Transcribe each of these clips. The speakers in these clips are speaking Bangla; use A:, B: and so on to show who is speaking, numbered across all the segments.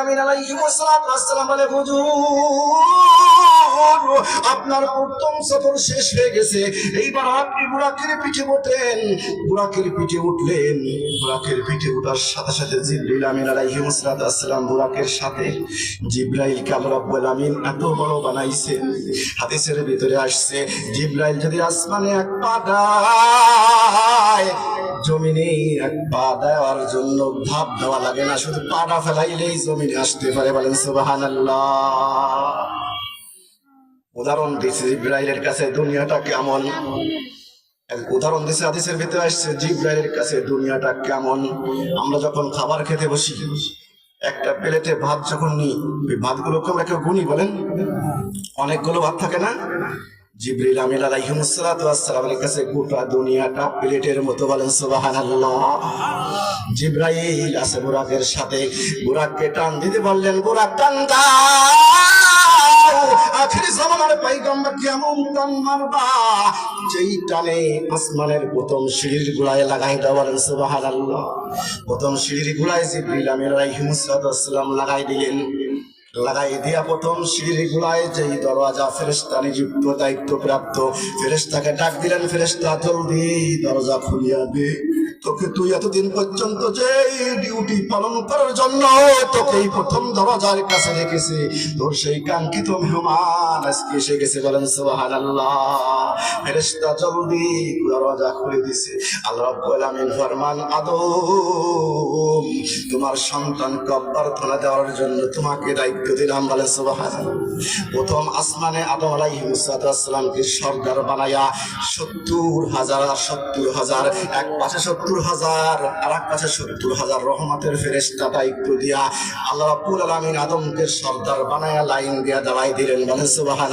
A: আমিন আলাইহিস সালাতু ওয়াসসালাম বলে হুজুর। আপনার প্রথম সফর শেষ হয়ে গেছে। এইবার আপনি বুড়াকের পিঠে ওঠেন বুড়াকের পিঠে উঠলেন। বুড়াকের পিঠে ওঠার সাথে সাথে জিব্রাইল আমিন আলাইহিস সালাতু ওয়াসসালাম বুড়াকের সাথে জিব্রাইল কাল রব্বুল আমিন এত বড় বানাইছেন। হাদিসের ভিতরে আসছে, জিব্রাইল যদি আসমানে এক পা দেয়, জমিনে এক পা দেওয়ার জন্য ভাব দেওয়া লাগে না। শুধু পাটা ফেলাইলেই জমিনে আসতে পারে বলেন সুবাহান উদাহরণ দিছে জিব্রাইলের কাছে, দুনিয়াটা কেমন? উদাহরণ দিচ্ছে হাদিসের ভিতরে আসছে, জিব্রাইলের কাছে দুনিয়াটা কেমন? আমরা যখন খাবার খেতে বসি, একটা প্লেটে ভাত যখন নিই, ওই ভাতগুলোকে আমরা কেউ গুনি বলেন? অনেকগুলো ভাত থাকে না? জিব্রিল আমিন আলাইহিস সালাতু কাছে গোটা দুনিয়াটা প্লেটের মতো বলেন, সুবহানাল্লাহ। জিব্রাইল আছে বুরাকের সাথে বুরাককে টান দিতে বললেন বুরাক টান আখিরি কেমন যেই টানে আসমানের প্রথম সিঁড়ির লাগাই প্রথম লাগাই দিলেন। লাগাই দিয়া প্রথম যেই দরওয়াজা ফেরেস্তা নিযুক্ত দায়িত্ব প্রাপ্ত ফেরেস্তাকে ডাক দিলেন ফেরেস্তা জলদি দরজা খুলিয়া দে। তোকে তুই এতদিন পর্যন্ত যে ডিউটি পালন করার জন্য তোকে এই প্রথম দরজার কাছে রেখেছে। তোর সেই কাঙ্ক্ষিত মেহমান আজকে এসে গেছে বলেন সুবাহান আল্লাহ ফেরেস্তা জলদি দরজা খুলে দিছে। আল্লাহ ফরমান, আদম, তোমার সন্তানকে অভ্যর্থনা দেওয়ার জন্য তোমাকে দায়িত্ব দিলাম বলে সুবাহান প্রথম আসমানে আদম আলাইহিমসালামকে সর্দার বানায়া সত্তর হাজার সত্তর হাজার, এক পাশে সত্তর হাজার, আর এক পাশে সত্তর হাজার রহমতের ফেরেস্তা দায়িত্ব দিয়া আল্লাহ রাব্বুল আলামিন আদমকে সর্দার বানায়া লাইন দিয়া দাঁড়াই দিলেন বলে সুবাহান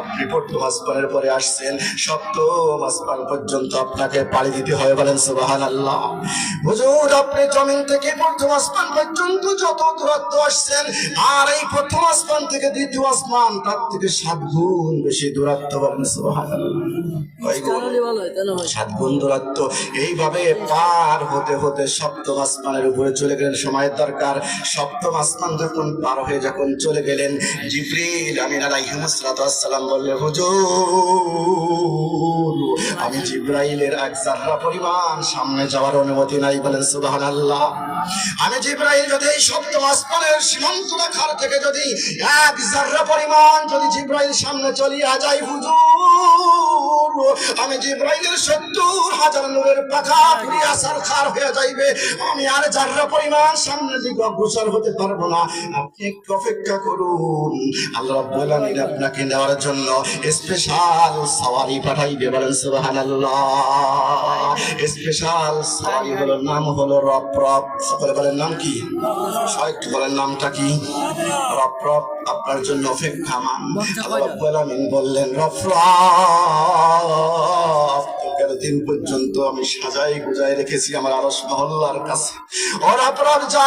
A: আপনি প্রথম আসমানের পরে আসছেন। সপ্তম আসমান পর্যন্ত আপনাকে পাড়ি দিতে হয় বলেন সুবহানাল্লাহ। হুজুর আপনি জমিন থেকে প্রথম আসমান পর্যন্ত যত দূরত্ব আসছেন আর এই প্রথম আসমান থেকে দ্বিতীয় আসমান তার থেকে সাত গুণ বেশি দূরত্ব বলেন গুণ? সাত গুণ দূরত্ব। এইভাবে পার হতে হতে সপ্তম আসমানের উপরে চলে গেলেন সময়ের দরকার। সপ্তম আসমান যখন পার হয়ে যখন চলে গেলেন জিব্রিল আমিন আলাইহিমুসসালাম বললেন হুজুর, আমি জিব্রাইলের এক জাররা পরিমাণ সামনে যাওয়ার অনুমতি নাই বলেন, সুবহানাল্লাহ। আমি জিব্রাইল যদি এই সপ্তম আসমানের সীমান্ত রেখার থেকে যদি এক জাররা পরিমাণ যদি জিব্রাইল সামনে চলিয়া যায়, হুজুর আমি জিব্রাইলের সত্তর হাজার নূরের পাখা পুরিয়া সারখার হয়ে যাইবে। আমি আর জাররা পরিমাণ সামনের দিকে অগ্রসর হতে পারব না। আপনি একটু অপেক্ষা করুন। আল্লাহ রাব্বুল আপনাকে নেওয়ার জন্য স্পেশাল সওয়ারি পাঠাইবে, বলেন সুবহানাল্লাহ। স্পেশাল সওয়ারি হলো নাম হলো রপ রপ সকলে বলেন নাম কি? একটু বলেন নামটা কি? রপ রপ আপনার জন্য অপেক্ষা মান। আল্লাহ রাব্বুল বললেন রপ রপ তোকে দিন পর্যন্ত আমি সাজাই গুজাই রেখেছি আমার আরস মহল্লার কাছে। ওরা প্রভ যা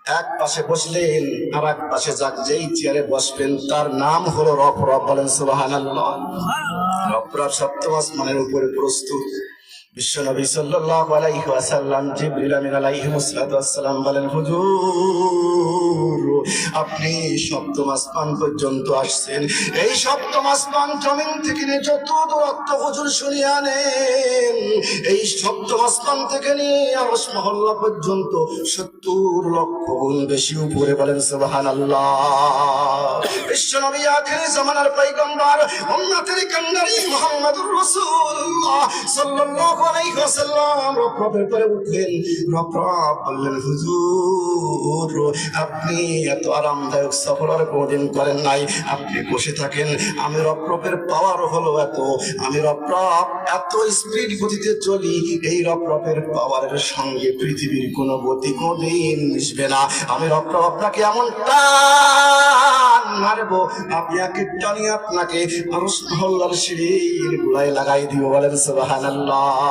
A: এক পাশে বসলেন আর এক পাশে যাক, যেই চেয়ারে বসবেন, তার নাম হলো রফ রফ বলেন সুবাহ রফ রফ সপ্তম আসমানের উপরে প্রস্তুত। বিশ্বনবী বলেন, হুজুর, আপনি সপ্তম আসমান পর্যন্ত আসছেন। এই সপ্তম আসমান জমিন থেকে নিয়ে যত দূরত্ব হুজুর শুনিয়ে আনেন, এই সপ্তম আসমান থেকে নিয়ে আরশ মহল্লা পর্যন্ত সত্তর লক্ষ গুণ বেশি উপরে বলেন, সুবহানাল্লাহ। বিশ্বনবী আখির জামানার পয়গম্বর, উম্মতের উঠলেন। বললেন, হুজুর, আপনি এত আরামদায়ক আর করেন নাই। আপনি বসে থাকেন। আমি রব রবের পাওয়ার হলো এত। আমি রব এত স্পিড গতিতে চলি। এই রব রবের পাওয়ারের সঙ্গে পৃথিবীর কোনো গতি কোনদিন মিশবে না। আমি রব আপনাকে এমন টান মারবো। আপনি টানি আপনাকে মানুষ মহল্লার সিঁড়ির গুড়ায় লাগাই দিব বলেন সুবহানাল্লাহ।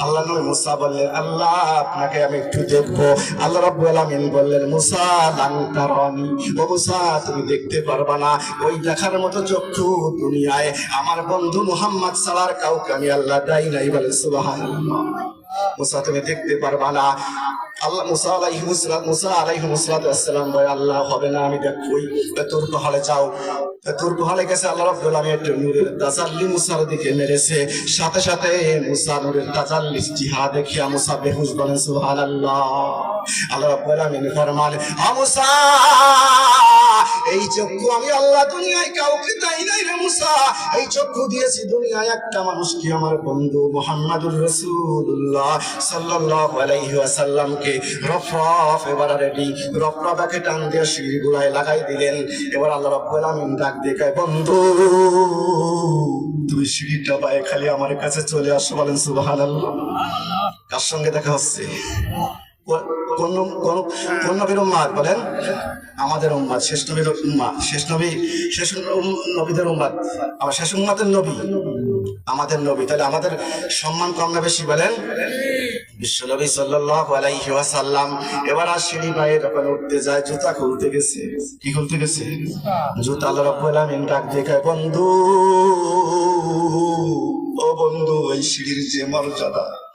A: আল্লাহ নবী মুসা বললেন, আল্লাহ, আপনাকে আমি একটু দেখব। আল্লাহ রাব্বুল আলামিন বললেন, মুসা, লান ও মুসা, তুমি দেখতে পারবা না। ওই দেখার মতো চক্ষু দুনিয়ায়। আমার বন্ধু মুহাম্মদ সালার কাউকে আমি আল্লাহ দাই নাই বলে সুবহানাল্লাহ। মুসা, তুমি দেখতে পারবা না। আল্লাহ মুসা মুসা ভাই আল্লাহ হবে না, আমি তোর পাহাড়ে যাও। তোর পাহাড়ে গেছে আল্লাহ আলামিন, একটু নূরের তাজাল্লি মুসার দিকে মেরেছে। সাথে সাথে মুসা নূরের তাজাল্লি জিহা দেখিয়া মুসা বেহুশ বলেন আল্লাহ রাব্বুল আলামিন ফরমান, আ মুসা! এই চক্ষু আমি আল্লাহ দুনিয়ায় কাউকে তাই নাই রে মুসা। এই চক্ষু দিয়েছি দুনিয়ায় একটা মানুষকে, আমার বন্ধু মোহাম্মদুর রসুল্লাহ সাল্লাল্লাহু আলাইহি ওয়াসাল্লামকে। রফ রফ, এবার রেডি রফ, রফাকে টান দিয়ে সিঁড়ি গুলায় লাগাই দিলেন। এবার আল্লাহ রব্বুল আমিন ডাক দিয়ে বন্ধু, তুমি সিঁড়িটা পায়ে খালি আমার কাছে চলে আসো বলেন সুবহানাল্লাহ। কার সঙ্গে দেখা হচ্ছে? নবীর বলেন? আমাদের উম্মাদ শেষ নবীর উম্মা শেষ নবী শেষ নবীদের উম্মাদ। আমার শেষ উম্মাদের নবী, আমাদের নবী। তাহলে আমাদের সম্মান কম না বেশি বলেন? বিশ্বনবী ওয়াসাল্লাম। এবার আর সিঁড়ি পায়ে যখন উঠতে যায়, জুতা খুলতে গেছে। কি খুলতে গেছে? জুতা আল্লাহ ডাক বন্ধু, ও বন্ধু এই সিঁড়ির যে মর্যাদা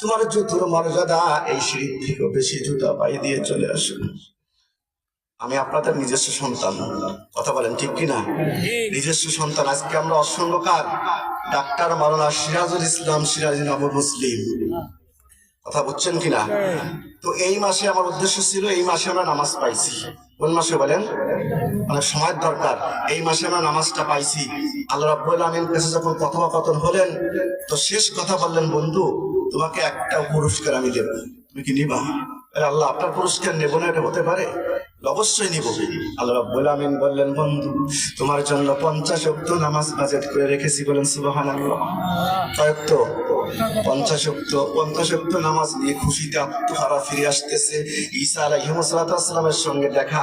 A: তোমার জুতোর মর্যাদা এই সিঁড়ির থেকেও বেশি জুতা পাই দিয়ে চলে আসুন আমি আপনাদের নিজস্ব সন্তান। কথা বলেন ঠিক কিনা নিজস্ব সন্তান আজকে আমরা অসংখ্যকার ডাক্তার মাওলানা সিরাজুল ইসলাম সিরাজ নবর মুসলিম। কথা বুঝছেন কিনা তো এই মাসে আমার উদ্দেশ্য ছিল এই মাসে আমরা নামাজ পাইছি। কোন মাসে বলেন? মানে সময়ের দরকার। এই মাসে আমরা নামাজটা পাইছি। আল্লাহ রাব্বুল আমিন কাছে যখন কথোপকথন হলেন তো শেষ কথা বললেন বন্ধু তোমাকে একটা পুরস্কার আমি দেব। তুমি কি নিবা? আল্লাহ, আপনার পুরস্কার নেব না, এটা হতে পারে? অবশ্যই নিব। আল্লাহ রাব্বুল আমিন বললেন, বন্ধু, তোমার জন্য পঞ্চাশ অক্ত নামাজ বাজেট করে রেখেছি বলেন, সুবহানাল্লাহ। কয়েকত, পঞ্চাশ অক্ত নামাজ নিয়ে খুশিতে আত্মহারা ফিরে আসতেছে। ঈসা আলাইহিমসালামের সঙ্গে দেখা।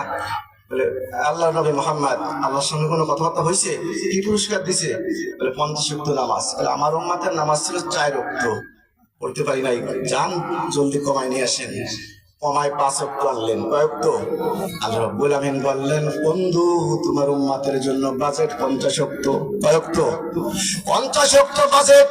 A: বলে আল্লাহ নবী মোহাম্মদ, আল্লাহর সঙ্গে কোনো কথাবার্তা হয়েছে? কি পুরস্কার দিছে? বলে, পঞ্চাশ নামাজ। বলে, আমার উম্মাতের নামাজ ছিল চার অক্ত পড়তে পারি নাই, যান, জলদি কমায় নিয়ে আসেন। কমায় পাঁচ অক্ত আনলেন। কয়েকত আল্লাহ রব্বুল আমিন বললেন, বন্ধু, তোমার উম্মাতের জন্য বাজেট পঞ্চাশ অক্ত কয়েকত পঞ্চাশ অক্ত বাজেট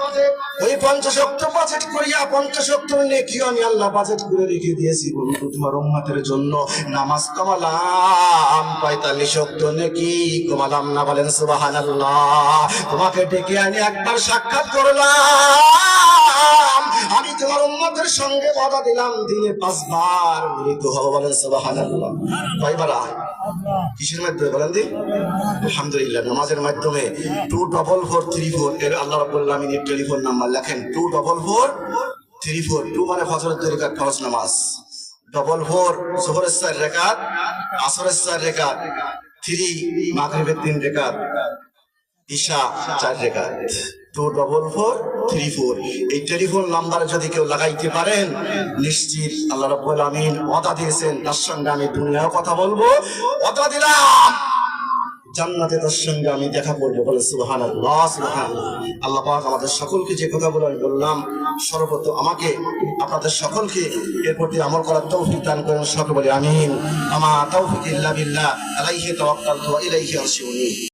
A: ওই পঞ্চাশ অক্ত বাজেট করিয়া পঞ্চাশ অক্ত নেকি আমি আল্লাহ বাজেট করে রেখে দিয়েছি? বন্ধু, তোমার উম্মাতের জন্য নামাজ কমালাম, পঁয়তাল্লিশ অক্ত নেকি কমালাম না বলেন সুবাহান তোমাকে ডেকে আনি, একবার সাক্ষাৎ করলাম। আমি তোমার উম্মতের সঙ্গে বাধা দিলাম, দিনে পাঁচবার মৃত্যু হব বলেন, সুবহানাল্লাহ। কিসের মাধ্যমে বলেন দি? আলহামদুলিল্লাহ, নামাজের মাধ্যমে। Two double four three four, এর আল্লাহ রাব্বুল টেলিফোন নাম্বার লেখেন, two double four three four. Two মানে ফজরের তরিকার ফরজ নামাজ। ডবল ফোর, জোহরের চার রেখাত, আসরের চার রেখাত, থ্রি, মাগরিবের তিন রেখাত, ঈশা চার রেখাত। Two double four three four এই টেলিফোন নাম্বার যদি কেউ লাগাইতে পারেন, নিশ্চিত আল্লাহ রব্বুল আমিন ওয়াদা দিয়েছেন, তার সঙ্গে আমি দুনিয়াও কথা বলব। ওয়াদা দিলাম। জান্নাতে তার সঙ্গে আমি দেখা করব। বলে সুবহান আল্লাহ পাক আমাদের সকলকে যে কথাগুলো আমি বললাম সর্বত আমাকে, আপনাদের সকলকে এর প্রতি আমল করার তৌফিক দান করেন, সকলে বলে আমিন। আমা তৌফিক ইল্লা বিল্লাহ, আলাইহি তাওয়াক্কালতু ওয়া ইলাইহি আরজিউন